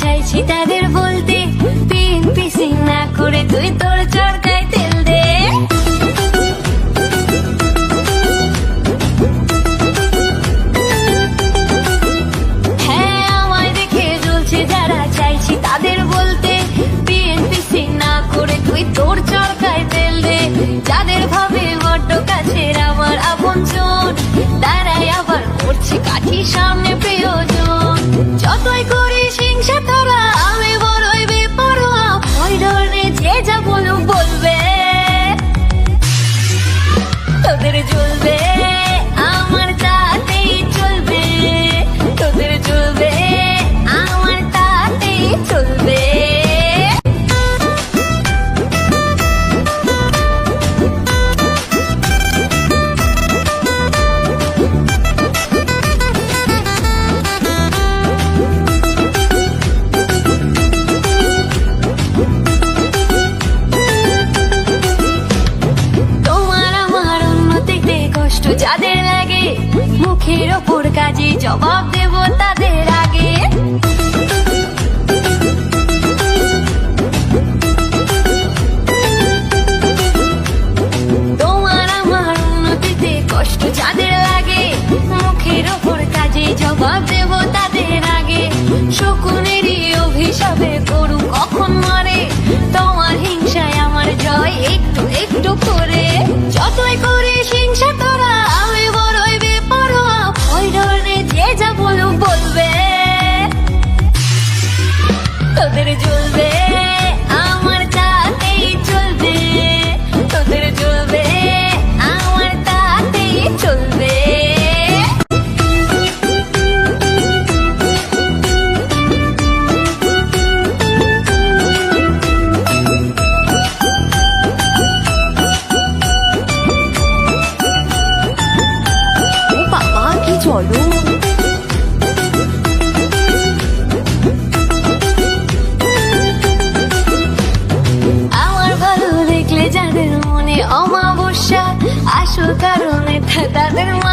চাইছি তাদের বলতে পিন পিসিং না করে তুই তোর চরকায় তেল দে। হ্যাঁ দেখে চাইছি তাদের বলতে পিসিং না করে তুই তোর তেল দে। ভাবে বড্ড কাছের তারাই আবার করছে সামনে তাদের জ্বলবে মাঠের ওপর কাজে জবাব দেব তাদের আগে। তোমার আমার উন্নতিতে কষ্ট যাদের লাগে, মুখের ওপর কাজে জবাব দেব তাদের আগে। শকুনেরই অভিশাপে তোদের জ্বলবে আমার তাতেই চলবে। তোদের জ্বলবে আমার তাতেই চলবে। চলো 軽ね。ただでも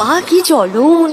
পাখি চলুন?